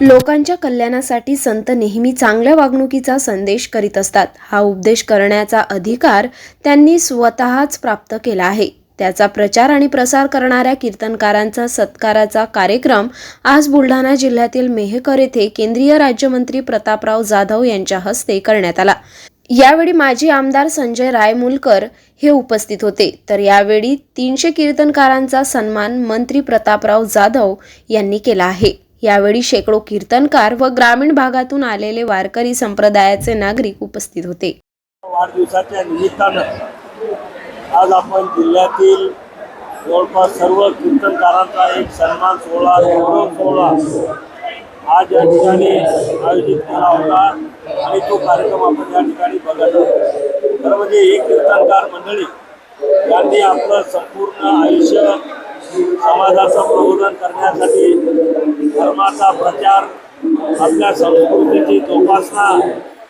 लोकांच्या कल्याणासाठी संत नेहमी चांगल्या वागणुकीचा संदेश करीत असतात. हा उपदेश करण्याचा अधिकार त्यांनी स्वतःच प्राप्त केला आहे. त्याचा प्रचार आणि प्रसार करणाऱ्या कीर्तनकारांचा सत्काराचा कार्यक्रम आज बुलढाणा जिल्ह्यातील मेहकर येथे केंद्रीय राज्यमंत्री प्रतापराव जाधव यांच्या हस्ते करण्यात आला. यावेळी माजी आमदार संजय रायमुलकर हे उपस्थित होते. तर यावेळी तीनशे कीर्तनकारांचा सन्मान मंत्री प्रतापराव जाधव यांनी केला आहे. यावेळी शेकडो कीर्तनकार व ग्रामीण भागातून आलेले वारकरी संप्रदायाचे नागरिक उपस्थित होते. वाढदिवसाच्या निमित्तानं आज आपण जिल्ह्यातील जवळपास सर्व कीर्तनकारांचा एक सन्मान सोहळा गौरव सोहळा आज या ठिकाणी आयोजित केला होता आणि तो कार्यक्रम आपण या ठिकाणी बघत आहोत. खरं म्हणजे ही कीर्तनकार मंडळी यांनी आपलं संपूर्ण आयुष्य समाजाचं प्रबोधन करण्यासाठी धर्माचा प्रचार आपल्या संस्कृतीची जोपासना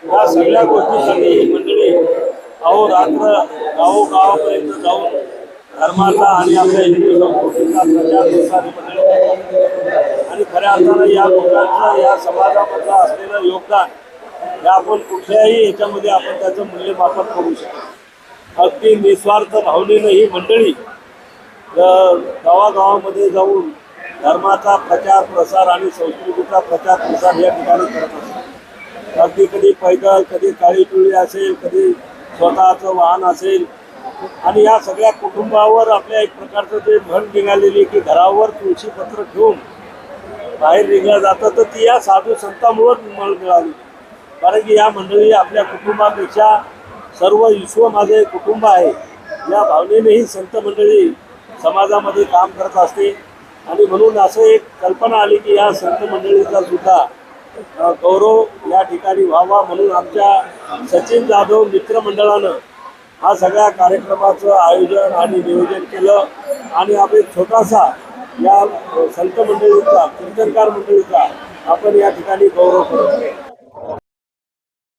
या सगळ्या गोष्टीसाठी ही मंडळी अहो रात्र गावोगावापर्यंत जाऊन धर्माचा आणि आपल्या हिंदू संस्कृतीचा प्रचार प्रसार मंडळी आणि खऱ्या अर्थानं या लोकांचं या समाजामधलं असलेलं योगदान हे आपण कुठल्याही याच्यामध्ये आपण त्याचं मूल्यमापन करू शकतो अगदी निस्वार्थ भावनेनं ही मंडळी गावागावामध्ये जाऊन धर्माचा प्रचार प्रसार आणि संस्कृतीचा प्रचार प्रसार या ठिकाणी करत असतात. अगदी कधी पैदल कधी काळी पिळी असेल कधी स्वतःचं वाहन असेल. आणि या सगळ्या कुटुंबावर आपल्या एक प्रकारचं जे म्हण निघालेली की घरावर तुळशीपत्र ठेवून बाहेर निघलं जातं तर ती या साधू संतांमुळेच मळ मिळाली. कारण की या मंडळी आपल्या कुटुंबापेक्षा सर्व विश्व माझे कुटुंब आहे. या भावनेने ही संत मंडळी समाजामध्ये काम करत असते. आणि म्हणून असं एक कल्पना आली की या संत मंडळीचा सुद्धा गौरव या ठिकाणी व्हावा म्हणून आमच्या सचिन जाधव मित्रमंडळानं हा सगळ्या कार्यक्रमाचं आयोजन आणि नियोजन केलं. आणि आम्ही छोटासा या संत मंडळीचा कीर्तनकार मंडळीचा आपण या ठिकाणी गौरव करतो